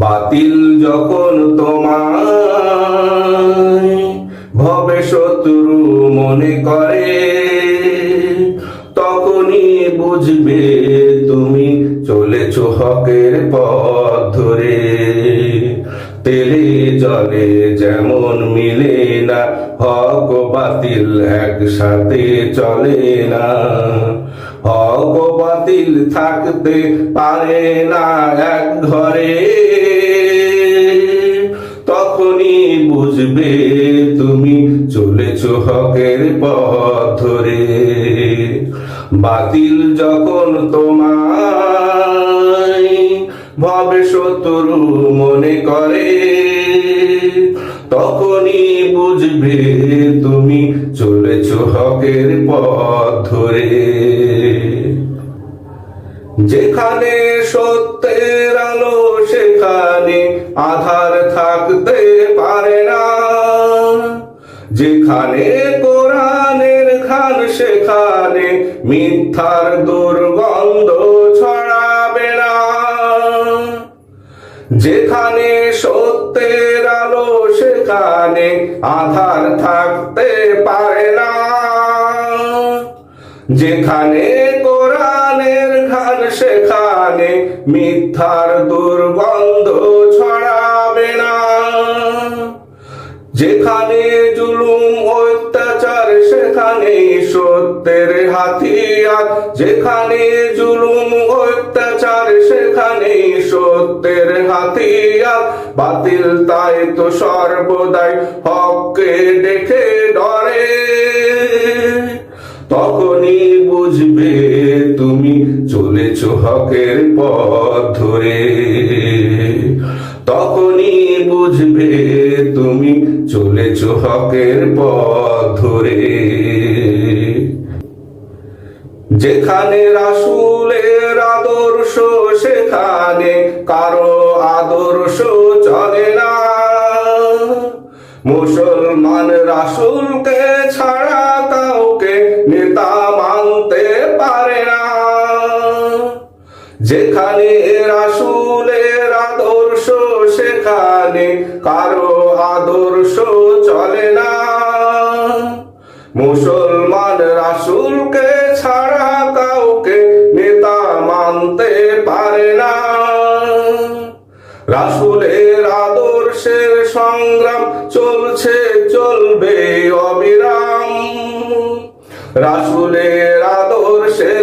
বাতিল যখন তোমার ভবে শত্রু মনে করে, তখনই বুঝবে তুমি চলেছ হকের পথ ধরে। তেলে জলে যেমন মিলে না, হক বাতিল একসাথে চলে না। হক বাতিল থাকতে পারে না এক ঘরে। বুঝবে তুমি। চলেছ হকের পথ ধরে বাতিল যখন তোমায় ভবে শত্রু মনে করে, তখনই বুঝবে তুমি চলেছ হকের পথ ধরে যেখানে সত্যের আলো, সেখানে আধার থাকতে যেখানে কোরআনের খান সেখানে মিথ্যার দুর্গন্ধ ছড়াবে না। যেখানে সত্যের আলো, সেখানে আধার থাকতে পারে না। যেখানে কোরআনের ঘান সেখানে মিথ্যার দুর্গন্ধ সত্যের হাতিয়ার, যেখানে জুলুম, অত্যাচার সেখানে সত্যের হাতিয়ার। বাতিল তাই তো সর্বদাই হককে দেখে ডরে তখনই বুঝবে তুমি চলেছ হকের পথ ধরে। তখনই বুঝবে তুমি চলেছ হকের পথ ধরে। যেখানে রাসুলের আদর্শ, সেখানে কারও আদর্শ চলে না। মুসলমান রাসুলকে ছাড়া কাউকে নেতা মানতে পারে না। যেখানে রাসুলের আদর্শ সেখানে কারও আদর্শ চলে না। মুসলমান রাসুলকে ছাড়া কাউকে নেতা মানতে পারে না। রাসুলের আদর্শের সংগ্রাম চলছে, চলবে অবিরাম। রাসুলের আদর্শের